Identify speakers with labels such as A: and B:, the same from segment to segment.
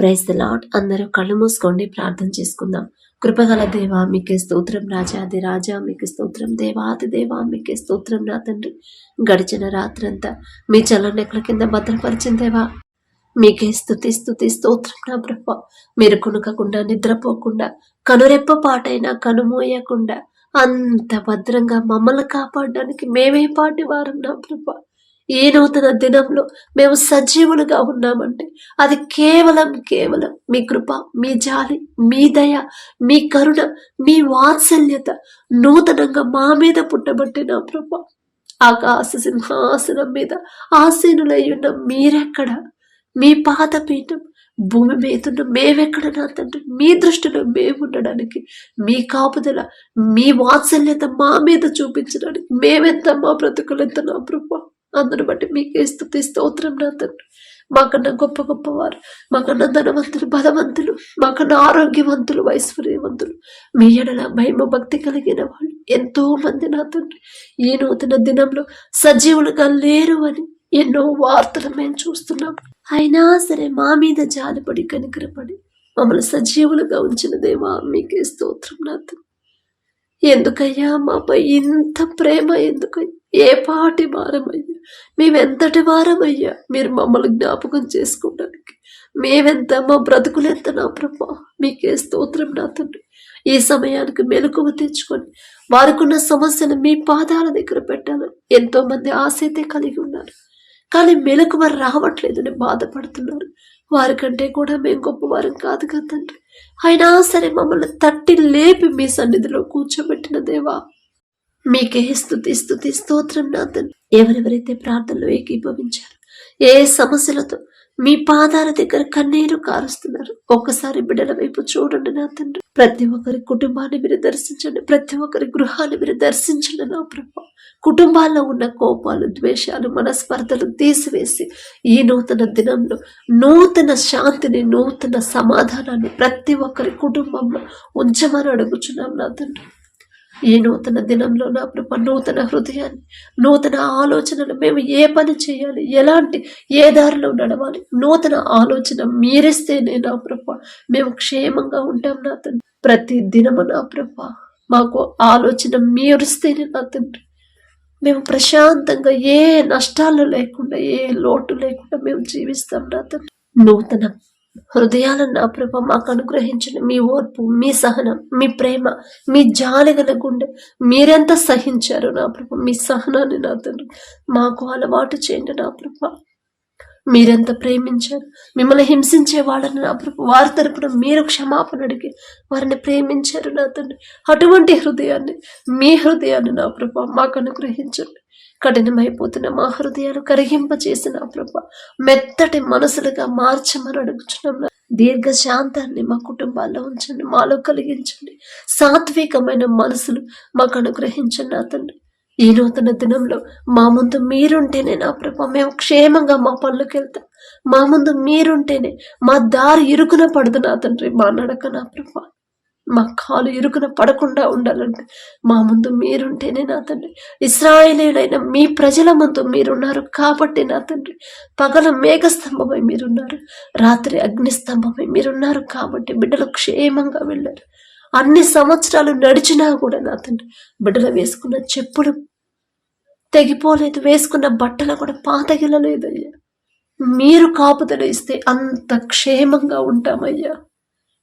A: Praise the lot అందరూ కళ్ళు మూసుకోండి ప్రార్థన చేసుకుందాం. కృపగల దేవా మీకే స్తోత్రం రాజాది రాజా మీకు స్తోత్రం దేవాది దేవా మీకే స్తోత్రం నా తండ్రి. గడిచిన రాత్రంతా మీ చల్లనెక్కల కింద భద్రపరిచిన దేవా మీకే స్థుతి స్థుతి స్తోత్రం నా ప్రభ. మీరు కొనుకకుండా నిద్రపోకుండా కనురెప్ప పాటైనా కనుమోయకుండా అంత భద్రంగా మమ్మల్ని కాపాడడానికి మేమే పాటి వారం నా ప్రభ. ఈ నూతన దినంలో మేము సజీవులుగా ఉన్నామంటే అది కేవలం కేవలం మీ కృప మీ జాలి మీ దయ మీ కరుణ మీ వాత్సల్యత నూతనంగా మా మీద పుట్టబట్టి నా ప్రభ. ఆకాశ సింహాసనం మీద ఆసీనులై ఉన్న మీరెక్కడ? మీ పాదపీఠం భూమి మీదున్న మేమెక్కడ నా తండ్రి? మీ దృష్టిలో మేము ఉండడానికి మీ కాపుదల మీ వాత్సల్యత మా మీద చూపించడానికి మేమెంత మా బ్రతుకులెంత నా ప్రభా? అందును బట్టి మీకే స్థుతి స్తోత్రం నా తండ్రి. మాకన్నా గొప్ప గొప్పవారు మాకన్నా ధనవంతులు బలవంతులు మాకన్నా ఆరోగ్యవంతులు ఐశ్వర్యవంతులు. మీ ఎడల భయమ భక్తి కలిగిన వాళ్ళు ఎంతో మంది నా తండ్రి. ఈ నూతన దినంలో సజీవులుగా లేరు అని ఎన్నో వార్తలు మేము చూస్తున్నాం. అయినా సరే మా మీద జాలిపడి కనికరపడి మమ్మల్ని సజీవులుగా ఉంచిన దేవా మీకే స్తోత్రం నా ఎందుకయ్యా మాపై ఇంత ప్రేమ ఎందుకయ్యా? ఏ పాటి భారమయ్యా? మేమెంతటి వారమయ్యా మీరు మమ్మల్ని జ్ఞాపకం చేసుకోవడానికి. మేమెంత మా బ్రతుకులెంత నా ప్రభా? మీకే స్తోత్రం నా తండ్రి. ఈ సమయానికి మెలకువ తెచ్చుకొని వారికున్న సమస్యను మీ పాదాల దగ్గర పెట్టాను ఎంతో మంది కలిగి ఉన్నారు. కానీ మెలకువ రావట్లేదని బాధపడుతున్నారు. వారికంటే కూడా మేము గొప్పవారం కాదు కదా తండ్రి. అయినా సరే మమ్మల్ని తట్టి లేపి మీ సన్నిధిలో కూర్చోబెట్టిన దేవా మీకే స్థుతి స్థుతి స్తోత్రం నా తండ్రి ఎవరెవరైతే ప్రార్థనలో ఏకీభవించారు ఏ సమస్యలతో మీ పాదాల దగ్గర కన్నీరు కారుస్తున్నారు ఒక్కసారి బిడ్డల వైపు చూడండి నా తండ్రి ప్రతి ఒక్కరి కుటుంబాన్ని మీరు దర్శించండి ప్రతి ఒక్కరి గృహాన్ని మీరు దర్శించండి నా ప్రభా. కుటుంబాల్లో ఉన్న కోపాలు ద్వేషాలు మనస్పర్ధలు తీసివేసి ఈ నూతన దినంలో నూతన శాంతిని నూతన సమాధానాన్ని ప్రతి ఒక్కరి కుటుంబంలో ఉంచమని అడుగుచున్నాం నా తండ్రి ఈ నూతన దినంలో నా ప్రభ నూతన హృదయాన్ని నూతన ఆలోచనలు మేము ఏ పని చేయాలి ఎలాంటి ఏ దారిలో నడవాలి నూతన ఆలోచన మీరిస్తేనే నా ప్రభ మేము క్షేమంగా ఉంటాం నా తండ్రి. ప్రతి దినము నా ప్రభ మాకు ఆలోచన మీరిస్తేనే నా తండ్రి. మేము ప్రశాంతంగా ఏ నష్టాలు లేకుండా ఏ లోటు లేకుండా మేము జీవిస్తాం నా తండ్రి. నూతన హృదయాలను నా ప్రభ మాకు అనుగ్రహించండి మీ ఓర్పు మీ సహనం మీ ప్రేమ మీ జాలి గుండె మీరెంత సహించారు నా ప్రభ మీ సహనాన్ని నా తండ్రి మాకు అలవాటు చేయండి నా ప్రభ. మీరెంత ప్రేమించారు? మిమ్మల్ని హింసించే వాళ్ళని నా ప్రభు వారి తరపున మీరు క్షమాపణ అడిగి వారిని ప్రేమించారు నా తండ్రి. అటువంటి హృదయాన్ని మీ హృదయాన్ని నా ప్రభ మాకు అనుగ్రహించండి. కఠినమైపోతున్న మా హృదయాలు కరిగింపజేసిన ప్రభ. మెత్తటి మనసులుగా మార్చమని అడుగుచున్నాం దీర్ఘ శాంతాన్ని మా కుటుంబాల్లో ఉంచండి మాలో కలిగించండి. సాత్వికమైన మనసులు మాకు అనుగ్రహించండి నా తండ్రి. ఈ నూతన దినంలో మా ముందు మీరుంటేనే నా ప్రభ. మేము క్షేమంగా మా పనులకు వెళ్తాం. మా ముందు మీరుంటేనే మా దారి ఇరుకున పడదు నా తండ్రి. మా నడక నా ప్రభ. మా కాలు ఇరుకున పడకుండా ఉండాలంటే మా ముందు మీరుంటేనే నా తండ్రి. ఇస్రాయేలీలైన మీ ప్రజల ముందు మీరున్నారు కాబట్టి నా తండ్రి. పగల మేఘస్తంభమై మీరున్నారు. రాత్రి అగ్నిస్తంభమై మీరున్నారు కాబట్టి బిడ్డలు క్షేమంగా వెళ్ళారు. అన్ని సంవత్సరాలు నడిచినా కూడా నా తండ్రి బిడ్డలు వేసుకున్న చెప్పులు తెగిపోలేదు వేసుకున్న బట్టలు కూడా పాతగిలలేదు అయ్యా మీరు కాపుదలు ఇస్తే అంత క్షేమంగా ఉంటామయ్యా.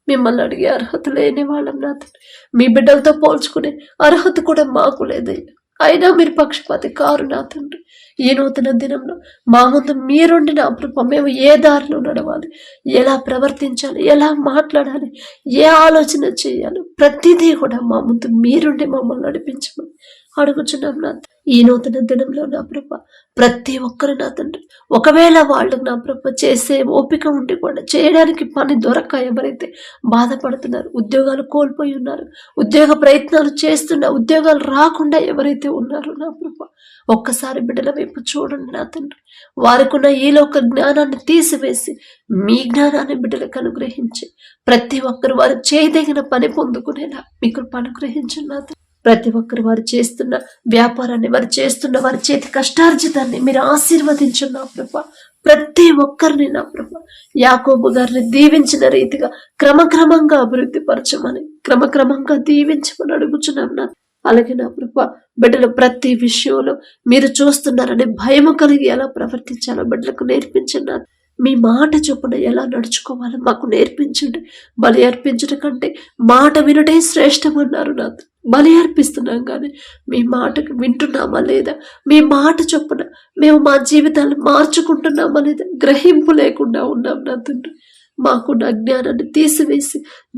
A: మిమ్మల్ని అడిగే అర్హత లేని వాళ్ళం నా తండ్రి. మీ బిడ్డలతో పోల్చుకునే అర్హత కూడా మాకు లేదయ్యా అయినా మీరు పక్షపాతి కారు నా తండ్రి. ఈ నూతన దినంలో మా ముందు మీరుండి నా ప్రభ మేము ఏ దారిలో నడవాలి? ఎలా ప్రవర్తించాలి? ఎలా మాట్లాడాలి? ఏ ఆలోచన చేయాలి? ప్రతిదీ కూడా మా ముందు మీరుండి మమ్మల్ని నడిపించమని అడుగుచున్నాం నా ఈ నూతన దినంలో నా ప్రభ ప్రతి ఒక్కరు నా తండ్రి. ఒకవేళ వాళ్ళు నా ప్రభ చేసే ఓపిక ఉండి కూడా చేయడానికి పని దొరక్క ఎవరైతే బాధపడుతున్నారు ఉద్యోగాలు కోల్పోయి ఉన్నారు ఉద్యోగ ప్రయత్నాలు చేస్తున్న ఉద్యోగాలు రాకుండా ఎవరైతే ఉన్నారో నా ప్రభ ఒక్కసారి బిడ్డల వైపు చూడండి నా తండ్రి. వారికున్న లోక జ్ఞానాన్ని తీసివేసి మీ జ్ఞానాన్ని బిడ్డలకు అనుగ్రహించి ప్రతి ఒక్కరు వారు చేయదగిన పని పొందుకునేలా మీకు అనుగ్రహించండి నా తండ్రి. ప్రతి ఒక్కరు వారు చేస్తున్న వ్యాపారాన్ని వారు చేస్తున్న వారి చేతి కష్టార్జితాన్ని మీరు ఆశీర్వదించున్నా ప్రభా. ప్రతి ఒక్కరిని నా ప్రభా. యాకోబు గారిని దీవించిన రీతిగా క్రమక్రమంగా అభివృద్ధి పరచమని క్రమక్రమంగా దీవించమని అడుగుచున్నాం నా. అలాగే నా ప్రభా బిడ్డలు ప్రతి విషయంలో మీరు చూస్తున్నారని భయం కలిగి ఎలా ప్రవర్తించాలో బిడ్డలకు నేర్పించున్నారు మీ మాట చొప్పున ఎలా నడుచుకోవాలో మాకు నేర్పించండి. బలి అర్పించడం కంటే మాట వినటే శ్రేష్టమన్నారు నాతో. బలి అర్పిస్తున్నాం కానీ మీ మాటకు వింటున్నామా లేదా? మీ మాట చొప్పున మేము మా జీవితాన్ని మార్చుకుంటున్నామా లేదా? గ్రహింపు లేకుండా ఉన్నాం నా తండ్రి. మాకున్న అజ్ఞానాన్ని తీసివేసి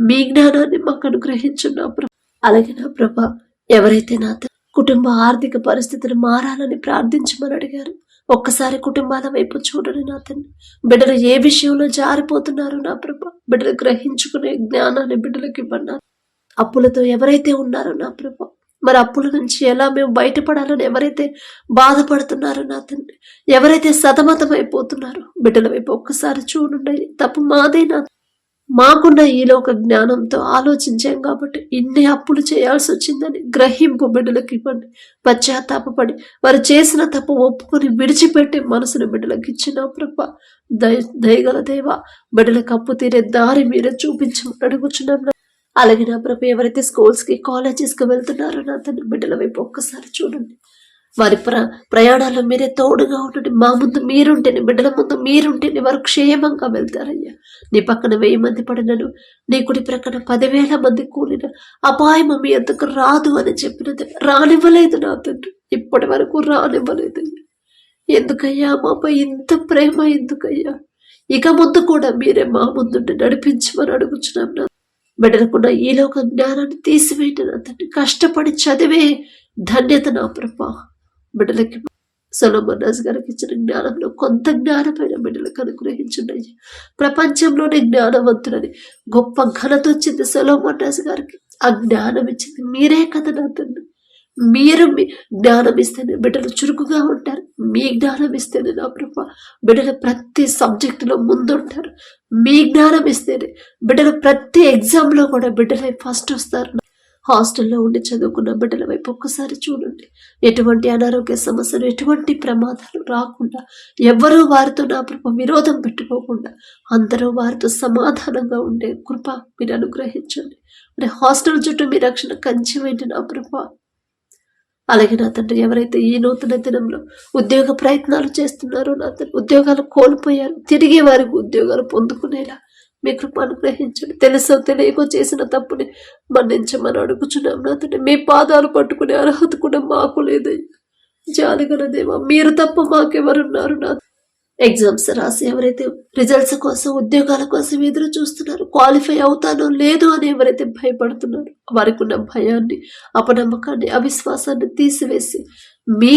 A: మీ జ్ఞానాన్ని మాకు అనుగ్రహించున్నా ప్రభా. అలాగే నా ప్రభా ఎవరైతే నా కుటుంబ ఆర్థిక పరిస్థితులు మారాలని ప్రార్థించమని అడిగారు ఒక్కసారి కుటుంబాల వైపు చూడండి నా తండ్రి. బిడ్డలు ఏ విషయంలో జారిపోతున్నారు నా ప్రభా బిడ్డలు గ్రహించుకునే జ్ఞానాన్ని బిడ్డలకు ఇవ్వన్నారు అప్పులతో ఎవరైతే ఉన్నారో నా ప్రభా మరి అప్పుల నుంచి ఎలా మేము బయటపడాలని ఎవరైతే బాధపడుతున్నారో నా తండ్రి ఎవరైతే సతమతం అయిపోతున్నారో బిడ్డల వైపు ఒక్కసారి చూడండి. తప్పు మాదే నా మాకున్న ఈలోక జ్ఞానంతో ఆలోచించాం కాబట్టి ఇన్ని అప్పులు చేయాల్సి వచ్చిందని గ్రహింపు బిడ్డలకు ఇవ్వండి. పశ్చాత్తాపడి వారు చేసిన తప్పు ఒప్పుకొని విడిచిపెట్టే మనసును బిడ్డలకు ఇచ్చిన ప్రభ. దయ దయగల దేవ బిడ్డలకు అప్పు తీరే దారి మీరే చూపించమని అడుగుచున్నాం. అలాగే నా ప్రభు ఎవరైతే స్కూల్స్కి వెళ్తున్నారో నా తండ్రి బిడ్డల వైపు ఒక్కసారి చూడండి. వారి ప్ర ప్రయాణాల్లో మీరే తోడుగా ఉండండి. మా ముందు మీరుంటేనే బిడ్డల ముందు మీరుంటేనే వారు క్షేమంగా వెళ్తారయ్యా. నీ పక్కన వెయ్యి మంది పడినను నీ కుడి ప్రక్కన పదివేల మంది కూలిన అపాయం మీ ఎందుకు రాదు అని చెప్పినది రానివ్వలేదు నా తండ్రి. ఇప్పటి వరకు రానివ్వలేదు. ఎందుకయ్యా మాపై ఇంత ప్రేమ ఎందుకయ్యా? ఇక ముందు కూడా మీరే మా ముందుండి నడిపించమని అడుగుచున్నాం నా బిడ్డలకున్న ఈ లోక జ్ఞానాన్ని తీసివేయటం అతన్ని కష్టపడి చదివే ధన్యత నా ప్రభా. బిడ్డలకి సొలమన్నాస్ గారికి ఇచ్చిన జ్ఞానంలో కొంత జ్ఞానమైన బిడ్డలకు అనుగ్రహించున్నాయి ప్రపంచంలోనే జ్ఞానవంతుడని గొప్ప ఘనత వచ్చింది సొలమన్నాస్ గారికి. ఆ జ్ఞానం ఇచ్చింది మీరే కదా నా తండ్రి. మీరు మీ జ్ఞానం ఇస్తేనే బిడ్డలు చురుకుగా ఉంటారు. మీ జ్ఞానం ఇస్తేనే నా ప్రభ బిడ్డలు ప్రతి సబ్జెక్టులో ముందుంటారు. మీ జ్ఞానం ఇస్తేనే బిడ్డలు ప్రతి ఎగ్జామ్లో కూడా బిడ్డలై ఫస్ట్ వస్తారు. హాస్టల్లో ఉండి చదువుకున్న బిడ్డల వైపు ఒక్కసారి చూడండి. ఎటువంటి అనారోగ్య సమస్యలు ఎటువంటి ప్రమాదాలు రాకుండా ఎవ్వరూ వారితో నా ప్రభ విరోధం పెట్టుకోకుండా అందరూ వారితో సమాధానంగా ఉండే కృప మీరు అనుగ్రహించండి. మరి హాస్టల్ చుట్టూ మీ రక్షణ కంచెమేంటి నా ప్రభ అలాగే నా తండ్రి ఎవరైతే ఈ నూతన దినంలో ఉద్యోగ ప్రయత్నాలు చేస్తున్నారో నా తండ్రి ఉద్యోగాలు కోల్పోయారు తిరిగి వారికి ఉద్యోగాలు పొందుకునేలా మీ కృప అనుగ్రహించండి. తెలుసో తెలియకో చేసిన తప్పుని మన్నించమని అడుగుచున్నాం నా తండ్రి. మీ పాదాలు పట్టుకునే అర్హత కూడా మాకు లేదయ్యా. జాలిగల దేవా మీరు తప్ప మాకెవరున్నారు నా ఎగ్జామ్స్ రాసి ఎవరైతే రిజల్ట్స్ కోసం ఉద్యోగాల కోసం ఎదురు చూస్తున్నారు క్వాలిఫై అవుతానో లేదో అని ఎవరైతే భయపడుతున్నారు వారికి ఉన్న భయాన్ని అపనమ్మకాన్ని అవిశ్వాసాన్ని తీసివేసి మీ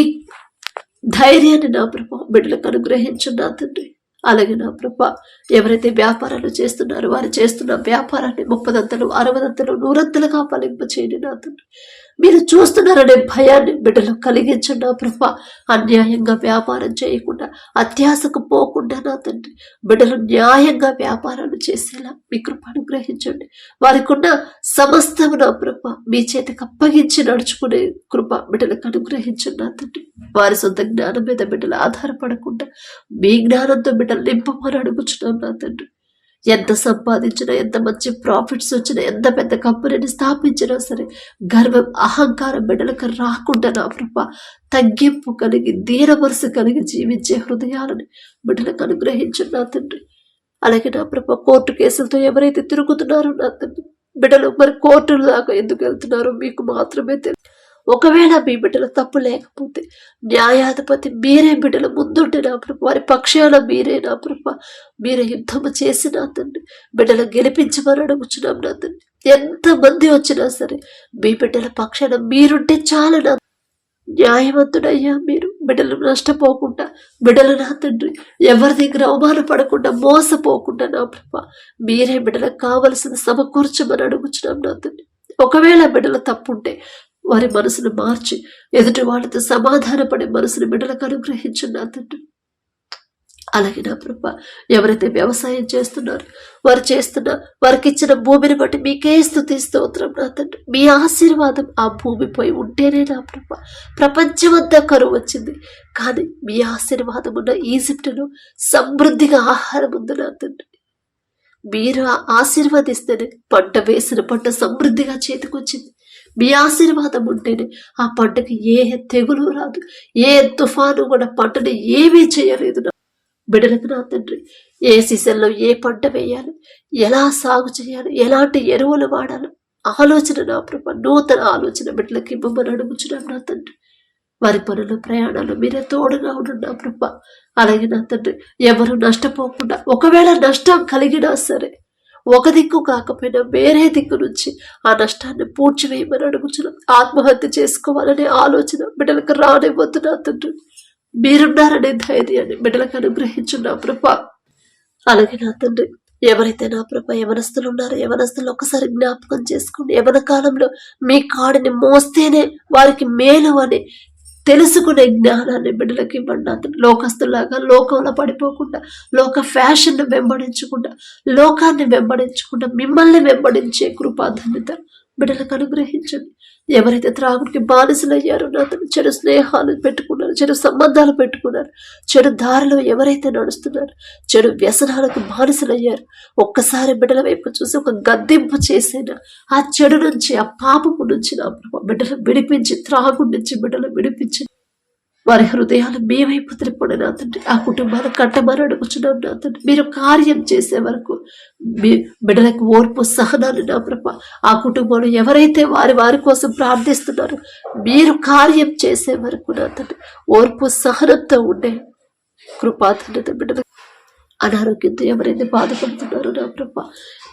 A: ధైర్యాన్ని నా ప్రభా బిడ్డలకు అనుగ్రహించున్నా తండ్రి. అలాగే నా ప్రభా ఎవరైతే వ్యాపారాలు చేస్తున్నారో వారు చేస్తున్న వ్యాపారాన్ని ముప్పదంతలు అరవదంతలు నూరంతలుగా ఫలింప చేయండి నా తండ్రి. మీరు చూస్తున్నారనే భయాన్ని బిడ్డలు కలిగించండి నా ప్రభ. అన్యాయంగా వ్యాపారం చేయకుండా అత్యాసకు పోకుండా నా తండ్రి బిడ్డలు న్యాయంగా వ్యాపారాలు చేసేలా మీ కృప అనుగ్రహించండి. వారికి ఉన్న సమస్తము నా ప్రభ మీ చేతికి అప్పగించి నడుచుకునే కృప బిడ్డలకు అనుగ్రహించండి నా తండ్రి. వారి సొంత జ్ఞానం మీద బిడ్డలు ఆధారపడకుండా మీ జ్ఞానంతో బిడ్డలు నింపమని అడుగుచున్నాం నా తండ్రి. ఎంత సంపాదించినా ఎంత మంచి ప్రాఫిట్స్ వచ్చినా ఎంత పెద్ద కంపెనీని స్థాపించినా సరే గర్వం అహంకారం బిడ్డలకు రాకుండా నా కృప తగ్గింపు కలిగి దీన కలిగి జీవించే హృదయాలని బిడ్డలకు అనుగ్రహించండి నా తండ్రి. అలాగే నా ప్రభ కోర్టు కేసులతో ఎవరైతే తిరుగుతున్నారో నా తండ్రి బిడ్డలు మరి కోర్టుల దాకా ఎందుకు వెళ్తున్నారో మీకు మాత్రమే తెలుసు ఒకవేళ మీ బిడ్డలు తప్పు లేకపోతే న్యాయాధిపతి మీరే బిడ్డల ముందుంటే నా ప్రభ. వారి పక్షాన మీరే నా ప్రభ. మీరే యుద్ధము చేసిన అతన్ని తండ్రి. బిడ్డలు గెలిపించమని అడుగుచున్నాం నా తండ్రి. ఎంతమంది వచ్చినా సరే మీ బిడ్డల పక్షాన మీరుంటే చాలు నా న్యాయవంతుడయ్యా మీరు. బిడ్డలు నష్టపోకుండా బిడ్డలు నా తండ్రి. ఎవరి దగ్గర అవమానపడకుండా మోసపోకుండా నా ప్రభ. మీరే బిడ్డలకు కావలసిన సమకూర్చమని అడుగుచున్నాం నా తండ్రి. ఒకవేళ బిడ్డల తప్పుంటే వారి మనసును మార్చి ఎదుటి వాళ్ళతో సమాధానపడే మనసును బిడ్డలకు అనుగ్రహించండి తండ్రి. అలాగే నా ప్రభ ఎవరైతే వ్యవసాయం చేస్తున్నారో వారు చేస్తున్న వారికి ఇచ్చిన భూమిని బట్టి మీకే స్థుతి స్తోత్రం నా తండ్రి. మీ ఆశీర్వాదం ఆ భూమిపై ఉంటేనే నా ప్రభ. ప్రపంచమంతా కరువు వచ్చింది. కానీ మీ ఆశీర్వాదం ఉన్న ఈజిప్టులో సమృద్ధిగా ఆహారం ఉంది నా తండ్రి. మీరు ఆశీర్వదిస్తేనే పంట వేసిన పంట సమృద్ధిగా చేతికొచ్చింది. మీ ఆశీర్వాదం ఉంటేనే ఆ పంటకి ఏ తెగులు రాదు ఏ తుఫాను కూడా పంటని ఏమీ చేయలేదు నా బిడ్డలకు నా తండ్రి ఏ సీజన్లో ఏ పంట వేయాలి ఎలా సాగు చేయాలి ఎలాంటి ఎరువులు వాడాలి? ఆలోచన నా ప్రభ నూతన ఆలోచన బిడ్డలకి ఇవ్వమని అడుగుచున్నాం నా తండ్రి. వారి పనులు ప్రయాణాలు మీరే తోడుగా ఉండండి నా ప్రభ. అలాగే నా తండ్రి ఎవరు నష్టపోకుండా ఒకవేళ నష్టం కలిగినా సరే ఒక దిక్కు కాకపోయినా వేరే దిక్కు నుంచి ఆ నష్టాన్ని పూడ్చివేయమని అడుగుచున్నాం. ఆత్మహత్య చేసుకోవాలనే ఆలోచన బిడ్డలకు రానివ్వద్దు నా తండ్రి. మీరున్నారనే ధైర్యాన్ని బిడ్డలకు అనుగ్రహించున్నా ప్రభ. అలాగే నా తండ్రి ఎవరైతే నా ప్రభ యవనస్తులు ఉన్నారో యవనస్తులు ఒకసారి జ్ఞాపకం చేసుకోండి. యవన కాలంలో మీ కాడిని మోస్తేనే వారికి మేలు అని తెలుసుకునే జ్ఞానాన్ని బిడ్డలకి ఇవ్వండి అతను లోకస్తులాగా లోకంలో పడిపోకుండా లోక ఫ్యాషన్ వెంబడించకుండా లోకాన్ని వెంబడించకుండా మిమ్మల్ని వెంబడించే కృపాధన్యత బిడ్డలకు అనుగ్రహించండి. ఎవరైతే త్రాగుడికి బానిసలయ్యారో నాతో చెడు స్నేహాలు పెట్టుకున్నారు చెడు సంబంధాలు పెట్టుకున్నారు చెడు దారిలో ఎవరైతే నడుస్తున్నారు చెడు వ్యసనాలకు బానిసలయ్యారు ఒక్కసారి బిడ్డల వైపు చూసి ఒక గద్దెంపు చేసిన? ఆ చెడు నుంచి ఆ పాపము నుంచి నా బిడ్డలు విడిపించి త్రాగుడి నుంచి బిడ్డలు విడిపించి వారి హృదయాలు మీ వైపు త్రిప్పండి నా తండ్రి. ఆ కుటుంబాలు కట్టమని అడుగుచున్నాం నా తండ్రి. మీరు కార్యం చేసే వరకు మీ బిడ్డలకు ఓర్పు సహనాన్ని నా ప్రభ. ఆ కుటుంబంలో ఎవరైతే వారి వారి కోసం ప్రార్థిస్తున్నారో మీరు కార్యం చేసే వరకు నా తండ్రి. ఓర్పు సహనంతో ఉండే కృపాధన్యత బిడ్డలకు అనారోగ్యంతో ఎవరైతే బాధపడుతున్నారో నా ప్రభ.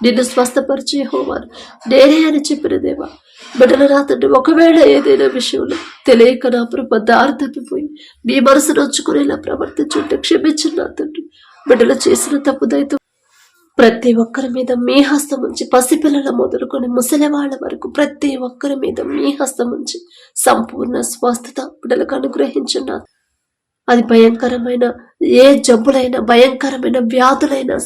A: నిన్ను స్వస్థపరిచే హోవాను నేనే అని చెప్పిన దేవా. బిడ్డల నా ఒకవేళ ఏదైనా విషయంలో తెలియక నా ప్రభ దారి తప్పిపోయి మీ మనసు నొచ్చుకునేలా ప్రవర్తించుంటే క్షమించిన తండ్రి. బిడ్డలు చేసిన తప్పుదైతే ప్రతి ఒక్కరి మీద మీ హస్తం ఉంచి పసిపిల్లల మొదలుకొని ముసలి వాళ్ళ వరకు ప్రతి ఒక్కరి మీద మీ హస్తం ఉంచి సంపూర్ణ స్వస్థత బిడ్డలకు అనుగ్రహించున్నారు అది భయంకరమైన ఏ జబ్బులైనా భయంకరమైన వ్యాధులైనా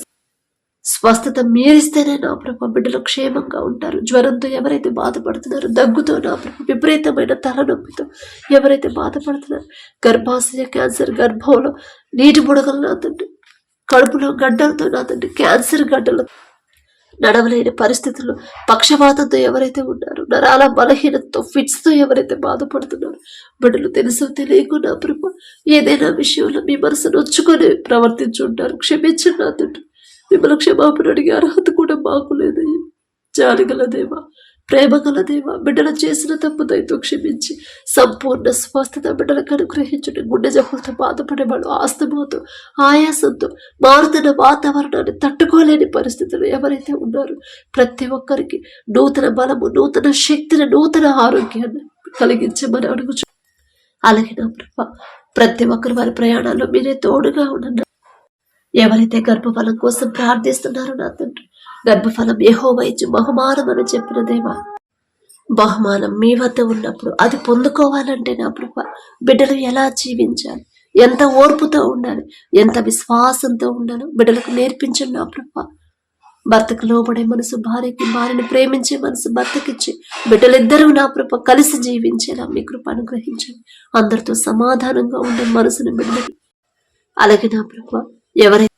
A: స్వస్థత మీరిస్తేనే నా ప్రభ బిడ్డలు క్షేమంగా ఉంటారు. జ్వరంతో ఎవరైతే బాధపడుతున్నారో దగ్గుతో నా ప్రభ విపరీతమైన తలనొప్పితో ఎవరైతే బాధపడుతున్నారో గర్భాశయ క్యాన్సర్ గర్భంలో నీటి బుడగలు నా తండ్రి కడుపులో గడ్డలతో నా తండ్రి క్యాన్సర్ గడ్డలు నడవలేని పరిస్థితుల్లో పక్షపాతంతో ఎవరైతే ఉన్నారో నరాల బలహీనతతో ఫిట్స్తో ఎవరైతే బాధపడుతున్నారో బిడ్డలు తెలుసు తెలియకుండా ప్రభు ఏదైనా విషయంలో మీ మనసు నొచ్చుకొని ప్రవర్తించుంటారు. క్షమించిన నా తండ్రి. మిమ్మల్ని క్షమాపణ అడిగే అర్హత కూడా మాకు లేదయ్యా జాలిగల దేవా ప్రేమ గల దేవా బిడ్డలు చేసిన తప్పు దయతో క్షమించి సంపూర్ణ స్వస్థత బిడ్డలకు అనుగ్రహించండి. గుండె జబ్బులతో బాధపడేవాడు ఆస్తమాతో ఆయాసంతో మారుతున్న వాతావరణాన్ని తట్టుకోలేని పరిస్థితులు ఎవరైతే ఉన్నారో ప్రతి ఒక్కరికి నూతన బలము నూతన శక్తిని నూతన ఆరోగ్యాన్ని కలిగించమని అడుగుచు అలాగే నా ప్రభ ప్రతి ఒక్కరు వారి ప్రయాణాల్లో మీరే తోడుగా ఉండండి. ఎవరైతే గర్భఫలం కోసం ప్రార్థిస్తున్నారో నా తండ్రి గర్భఫలం యెహోవా బహుమానం అని చెప్పిన దేవా బహుమానం మీ వద్ద ఉన్నప్పుడు అది పొందుకోవాలంటే నా ప్రభ బిడ్డలు ఎలా జీవించాలి? ఎంత ఓర్పుతో ఉండాలి? ఎంత విశ్వాసంతో ఉండాలో? బిడ్డలకు నేర్పించండి నా ప్రభ. భర్తకు లోబడే మనసు భార్యకి భార్యను ప్రేమించే మనసు భర్తకిచ్చి బిడ్డలిద్దరూ నా కృప కలిసి జీవించేలా మీ కృప అనుగ్రహించండి. అందరితో సమాధానంగా ఉండే మనసును బిడ్డలకి అలాగే నా ప్రభ? ఎవరైతే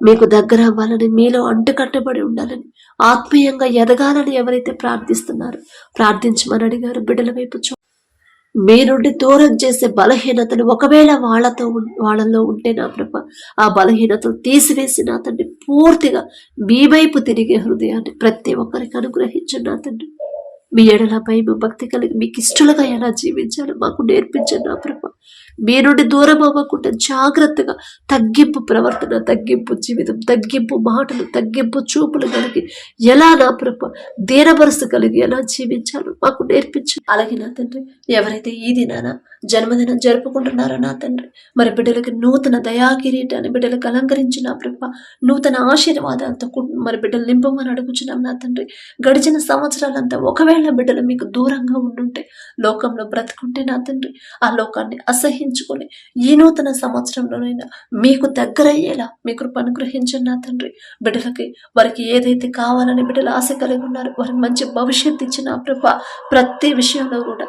A: మీకు దగ్గర అవ్వాలని మీలో అంటుకట్టబడి ఉండాలని ఆత్మీయంగా ఎదగాలని ఎవరైతే ప్రార్థిస్తున్నారో ప్రార్థించమని అడిగారు. బిడ్డల వైపు చూ మీ నుండి దూరం చేసే బలహీనతలు ఒకవేళ వాళ్ళతో వాళ్ళలో ఉంటే నా ప్రభ ఆ బలహీనతలు తీసివేసి నా తండ్రి పూర్తిగా మీ వైపు తిరిగే హృదయాన్ని ప్రతి ఒక్కరికి అనుగ్రహించండి నా తండ్రి. మీ ఎడలపై భక్తి కలిగి మీకు ఇష్టలుగా ఎలా జీవించాలో మాకు నేర్పించండి నా ప్రభ. మీ నుండి దూరం అవ్వకుండా జాగ్రత్తగా తగ్గింపు ప్రవర్తన తగ్గింపు జీవితం తగ్గింపు మాటలు తగ్గింపు చూపులు కలిగి ఎలా నా ప్రభ దీనమనసు కలిగి ఎలా జీవించాలో మాకు నేర్పించు. అలాగే నా తండ్రి ఎవరైతే ఈ దినాన జన్మదినం జరుపుకుంటున్నారో నా తండ్రి మరి బిడ్డలకి నూతన దయాకిరీటాన్ని బిడ్డలకు అలంకరించిన ప్రభ. నూతన ఆశీర్వాదాలతో మరి బిడ్డలు నింపమని అడుగుచున్నాం నా తండ్రి. గడిచిన సంవత్సరాలంతా ఒకవేళ బిడ్డలు మీకు దూరంగా ఉండుంటే లోకంలో బ్రతుకుంటే నా తండ్రి ఆ లోకాన్ని అసహ్య ఉపయోగించుకొని ఈ నూతన సంవత్సరంలోనైనా మీకు దగ్గరయ్యేలా మీ కృప అనుగ్రహించండి నా తండ్రి. బిడ్డలకి వారికి ఏదైతే కావాలని బిడ్డలు ఆశ కలిగి ఉన్నారు వారికి మంచి భవిష్యత్తు ఇచ్చిన ప్రభ ప్రతి విషయంలో కూడా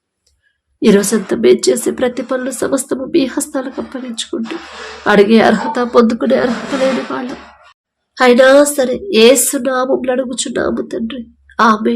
A: ఈరోజు రోజంతా బేట్ చేసి ప్రతి పనులు సమస్తము మీ హస్తాలకు అప్పగించుకుంటూ అడిగే అర్హత పొందుకునే అర్హత లేని వాళ్ళం. అయినా సరే ఏసు నామం అడుగుచున్నాము తండ్రి. ఆమె